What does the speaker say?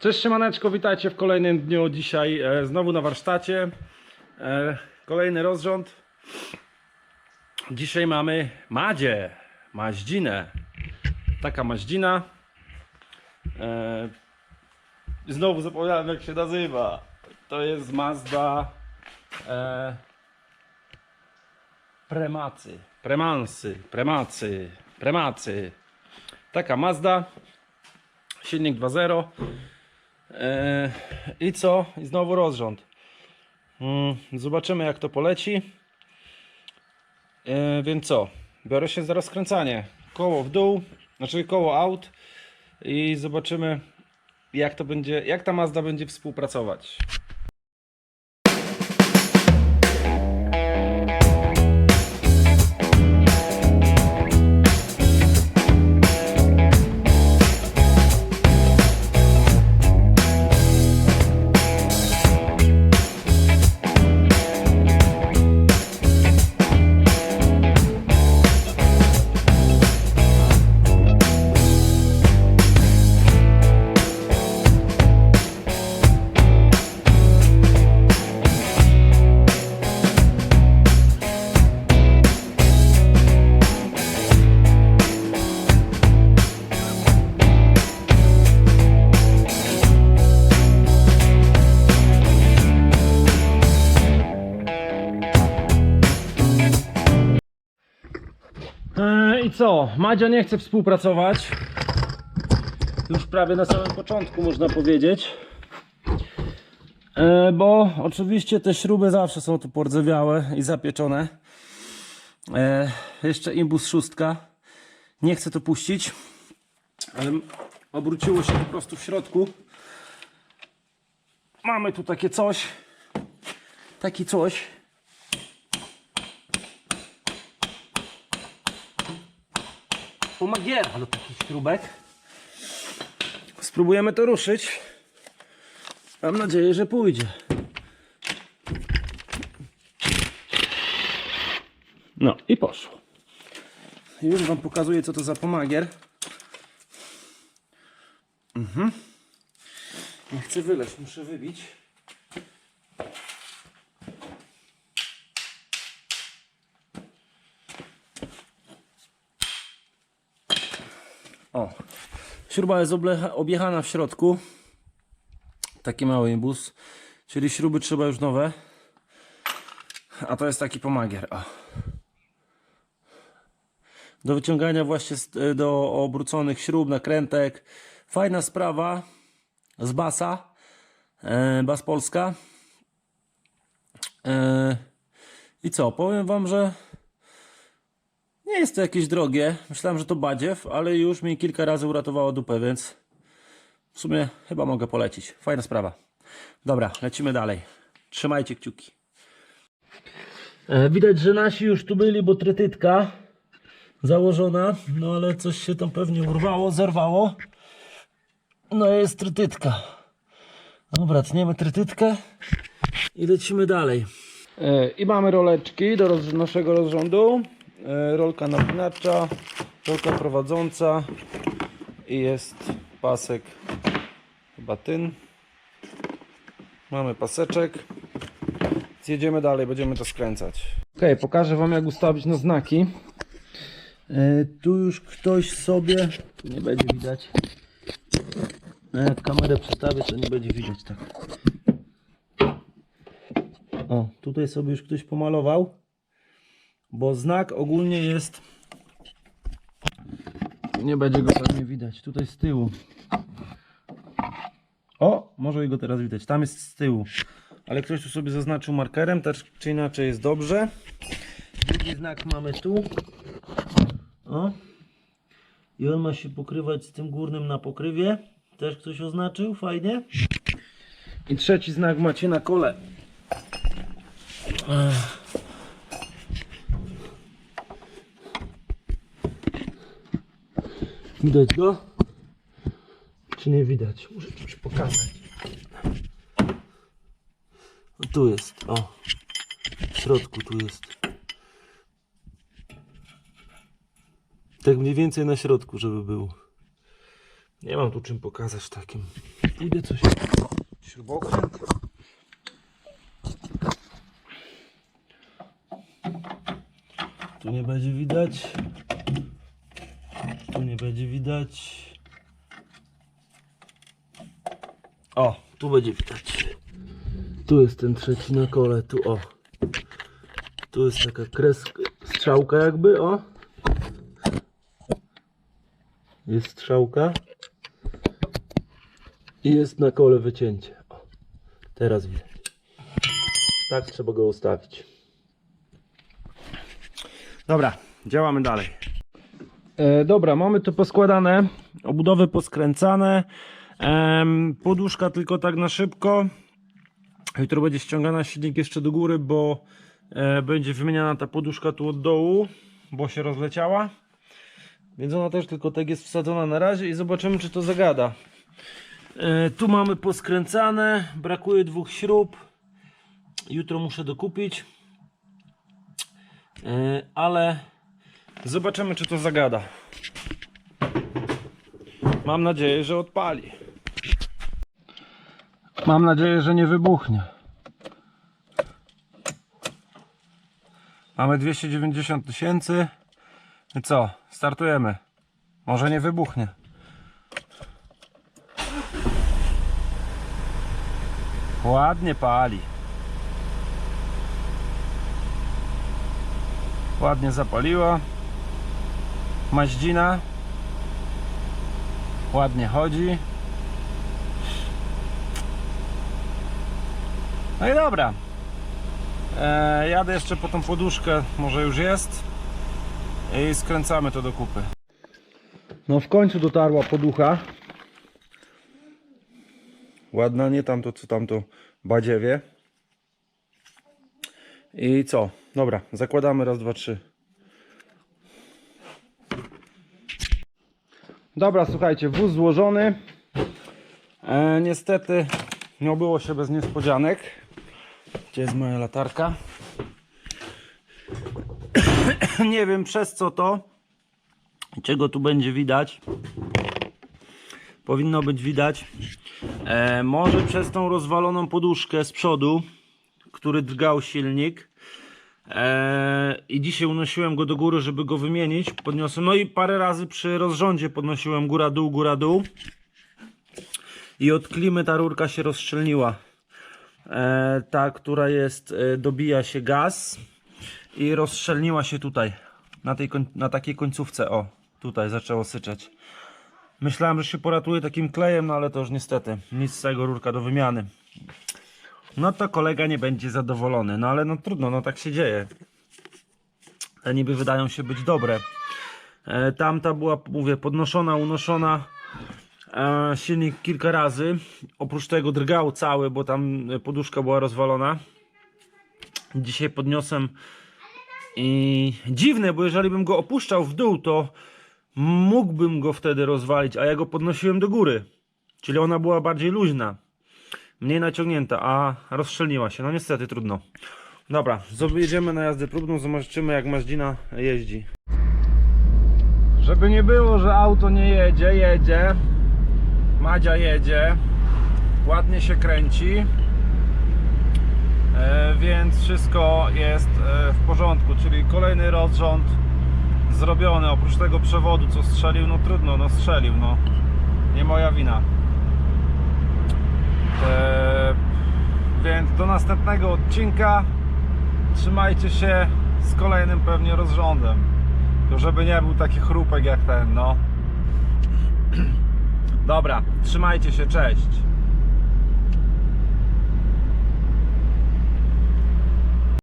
Cześć siemaneczko, witajcie w kolejnym dniu. Dzisiaj e, znowu na warsztacie. E, kolejny rozrząd. Dzisiaj mamy Madzie, Maździnę. Taka Maździna. E, znowu zapomniałem jak się nazywa. To jest Mazda e, Premacy. Premansy, Premacy, Premacy. Taka Mazda. Silnik 2.0. E, I co? I znowu rozrząd. Mm, Zobaczymy jak to poleci. E, Więc co? Biorę się za rozkręcanie. Koło w dół, znaczy koło out i zobaczymy jak to będzie, jak ta Mazda będzie współpracować. Co? Madzia nie chce współpracować. Już prawie na samym początku można powiedzieć. E, Bo oczywiście te śruby zawsze są tu pordzewiałe i zapieczone. E, Jeszcze imbus szóstka. Nie chcę to puścić. Ale obróciło się po prostu w środku. Mamy tu takie coś. Taki coś. Pomagiera do takich śrubek. Spróbujemy to ruszyć. Mam nadzieję, że pójdzie. No i poszło. Już Wam pokazuję, co to za pomagier. Mhm. Nie chcę wyleźć, muszę wybić. O, śruba jest objechana w środku. Taki mały imbus, czyli śruby trzeba już nowe. A to jest taki pomagier. O. Do wyciągania właśnie do obróconych śrub, nakrętek. Fajna sprawa z basa. E, bas Polska. E, I co, powiem wam, że nie jest to jakieś drogie. Myślałem, że to badziew, ale już mi kilka razy uratowało dupę, więc w sumie chyba mogę polecić. Fajna sprawa. Dobra, lecimy dalej. Trzymajcie kciuki. E, widać, że nasi już tu byli, bo trytytka założona, no ale coś się tam pewnie urwało, zerwało. No jest trytytka. Dobra, tniemy trytytkę i lecimy dalej. E, I mamy roleczki do naszego rozrządu. E, Rolka napinacza, rolka prowadząca i jest pasek chyba tyn. Mamy paseczek. Zjedziemy dalej, będziemy to skręcać. Ok, pokażę Wam jak ustawić na znaki. E, tu już ktoś sobie, tu nie będzie widać. No jak kamerę przestawię, to nie będzie widać tak. O, tutaj sobie już ktoś pomalował, bo znak ogólnie jest. Nie będzie go pewnie widać. Tutaj z tyłu. O, może go teraz widać. Tam jest z tyłu. Ale ktoś tu sobie zaznaczył markerem, tak czy inaczej jest dobrze. Drugi znak mamy tu. O. I on ma się pokrywać z tym górnym na pokrywie. Też ktoś oznaczył, fajnie. I trzeci znak macie na kole. Widać go? Czy nie widać? Muszę coś pokazać. O, tu jest, o. W środku tu jest. Tak mniej więcej na środku, żeby był. Nie mam tu czym pokazać takim. Pójdę coś. Śrubokręt. Tu nie będzie widać. Tu nie będzie widać. O, tu będzie widać. Tu jest ten trzeci na kole, tu o. Tu jest taka kreska, strzałka jakby, o. Jest strzałka. I jest na kole wycięcie. O, teraz widać. Tak trzeba go ustawić. Dobra, działamy dalej. E, dobra, mamy to poskładane, obudowy poskręcane, poduszka tylko tak na szybko. Jutro będzie ściągana silnik jeszcze do góry, bo e, będzie wymieniana ta poduszka tu od dołu, bo się rozleciała. Więc ona też tylko tak jest wsadzona na razie i zobaczymy czy to zagada. E, tu mamy poskręcane, brakuje dwóch śrub. Jutro muszę dokupić. Ale zobaczymy czy to zagada. Mam nadzieję, że odpali. Mam nadzieję, że nie wybuchnie. Mamy 290 tysięcy. I co? Startujemy. Może nie wybuchnie. Ładnie pali. Ładnie zapaliła. Maździna. Ładnie chodzi. No i dobra. E, jadę jeszcze po tą poduszkę, może już jest. I skręcamy to do kupy. No w końcu dotarła poducha. Ładna, nie tamto co tamto badziewie. I co? Dobra, zakładamy raz, dwa, trzy. Dobra, słuchajcie, wóz złożony. E, niestety nie obyło się bez niespodzianek. Gdzie jest moja latarka? nie wiem przez co to. Czego tu będzie widać. Powinno być widać. E, może przez tą rozwaloną poduszkę z przodu, który drgał silnik. E, I dzisiaj unosiłem go do góry, żeby go wymienić. Podniosłem. No i parę razy przy rozrządzie podnosiłem góra-dół, góra-dół. I od klimy ta rurka się rozszczelniła. E, ta, która jest, e, dobija się gaz i rozszczelniła się tutaj. Na, tej, na takiej końcówce. O, tutaj zaczęło syczeć. Myślałem, że się poratuje takim klejem, no ale to już niestety nic z tego rurka do wymiany. No to kolega nie będzie zadowolony, no ale no trudno, no tak się dzieje. Te niby wydają się być dobre. E, tamta była, mówię, podnoszona, unoszona. E, silnik kilka razy. Oprócz tego drgał cały, bo tam poduszka była rozwalona. Dzisiaj podniosłem i dziwne, bo jeżeli bym go opuszczał w dół, to mógłbym go wtedy rozwalić, a ja go podnosiłem do góry. Czyli ona była bardziej luźna, mniej naciągnięta, a rozszczelniła się. No niestety trudno. Dobra, jedziemy na jazdę próbną, zobaczymy jak Mazdzina jeździ. Żeby nie było, że auto nie jedzie, jedzie. Madzia jedzie. Ładnie się kręci. E, więc wszystko jest e, w porządku, czyli kolejny rozrząd zrobiony, oprócz tego przewodu co strzelił, no trudno, no strzelił, no nie moja wina więc do następnego odcinka. Trzymajcie się z kolejnym pewnie rozrządem. Tylko żeby nie był taki chrupek jak ten, no. Dobra, trzymajcie się, cześć